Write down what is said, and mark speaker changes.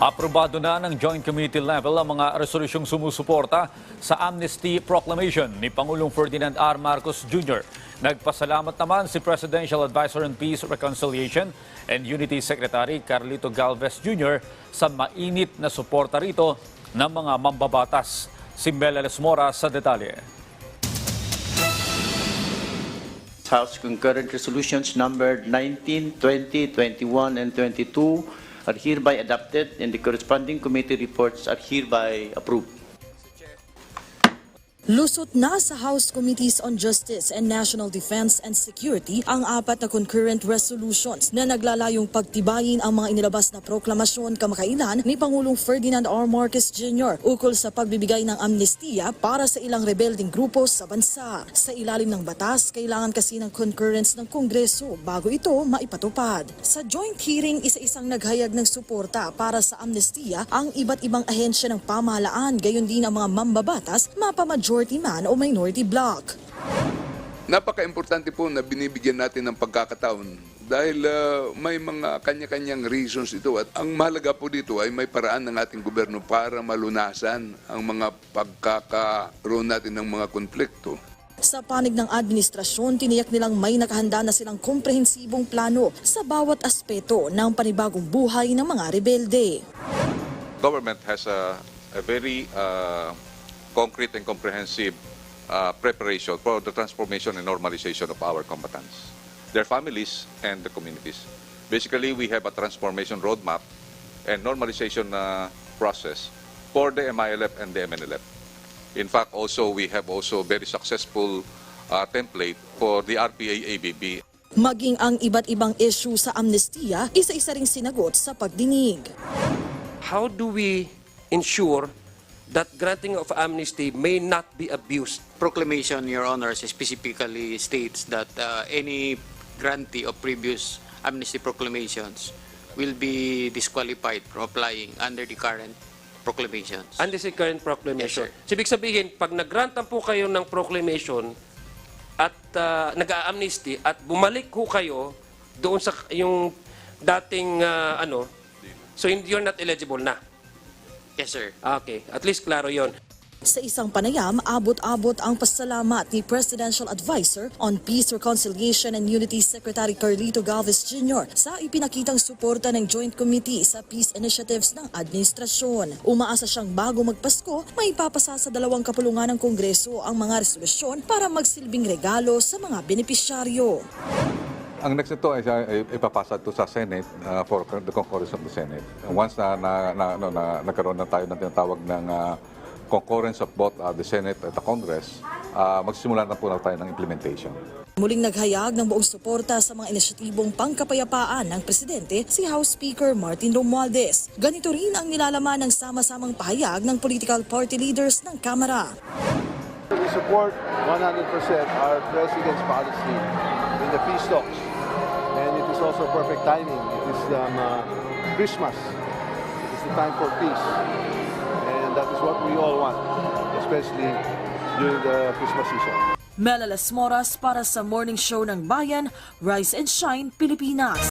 Speaker 1: Aprobado na ng Joint Committee level ang mga resolusyong sumusuporta sa amnesty proclamation ni Pangulong Ferdinand R. Marcos Jr. Nagpasalamat naman si Presidential Advisor on Peace, Reconciliation and Unity Secretary Carlito Galvez Jr. sa mainit na suporta rito ng mga mambabatas. Si Mela Lesmora sa detalye.
Speaker 2: House concurrent resolutions numbered 19, 20, 21, and 22 are hereby adopted and the corresponding committee reports are hereby approved.
Speaker 3: Lusot na sa House Committees on Justice and National Defense and Security ang apat na concurrent resolutions na naglalayong pagtibayin ang mga inilabas na proklamasyon kamakailan ni Pangulong Ferdinand R. Marcos Jr. ukol sa pagbibigay ng amnestiya para sa ilang rebelding grupo sa bansa. Sa ilalim ng batas, kailangan kasi ng concurrence ng Kongreso bago ito maipatupad. Sa joint hearing, isa-isang naghayag ng suporta para sa amnestiya ang iba't ibang ahensya ng pamahalaan, gayon din ang mga mambabatas, mapa-majority man o minority bloc.
Speaker 4: Napaka-importante po na binibigyan natin ng pagkakataon dahil ah, may mga kanya-kanyang reasons ito at ang mahalaga po dito ay may paraan ng ating gobyerno para malunasan ang mga pagkakaroon natin ng mga konflikto.
Speaker 3: Sa panig ng administrasyon, tiniyak nilang may nakahanda na silang komprehensibong plano sa bawat aspeto ng panibagong buhay ng mga rebelde.
Speaker 5: government has a, a very uh, concrete and comprehensive uh, preparation for the transformation and normalization of our combatants, their families, and the communities. Basically, we have a transformation roadmap and normalization uh, process for the MILF and the MNLF. In fact, also we have also very successful uh, template for the RPA ABB
Speaker 3: Maging ang iba't ibang issue sa amnestiya, isa-isa ring sinagot sa pagdinig.
Speaker 6: how do we ensure that granting of amnesty may not be abused?
Speaker 7: proclamation, Your Honors, specifically states that uh, any grantee of previous amnesty proclamations will be disqualified from applying under the current proclamations.
Speaker 6: Under the current proclamation.
Speaker 7: Yes,
Speaker 6: So, ibig sabihin, pag nagrantan po kayo ng proclamation at uh, nag-amnesty at bumalik ho kayo doon sa yung dating uh, ano, so you're not eligible na.
Speaker 7: Yes, sir.
Speaker 6: Okay, at least klaro yon.
Speaker 3: Sa isang panayam, abot-abot ang pasalamat ni Presidential Advisor on Peace, Reconciliation and Unity Secretary Carlito Galvez Jr. sa ipinakitang suporta ng Joint Committee sa peace initiatives ng administrasyon. Umaasa siyang bago magpasko, may papasa sa dalawang kapulungan ng Kongreso ang mga resolusyon para magsilbing regalo sa mga benepisyaryo.
Speaker 8: Ang next nito ay, ay ipapasa to sa Senate uh, for the concurrence of the Senate. And once na, na, na, ano, na nagkaroon na tayo ng tinatawag ng uh, concurrence of both uh, the Senate at the Congress, uh, magsisimula na po na tayo ng implementation.
Speaker 3: Muling naghayag ng buong suporta sa mga inisyatibong pangkapayapaan ng Presidente si House Speaker Martin Romualdez. Ganito rin ang nilalaman ng sama-samang pahayag ng political party leaders ng Kamara.
Speaker 9: We support 100% our President's policy in the peace talks. Is also perfect timing. It is um, uh, Christmas. It is the time for peace. And that is what we all want, especially during the Christmas season.
Speaker 3: Mela Las Moras para sa Morning Show ng Bayan, Rise and Shine, Pilipinas.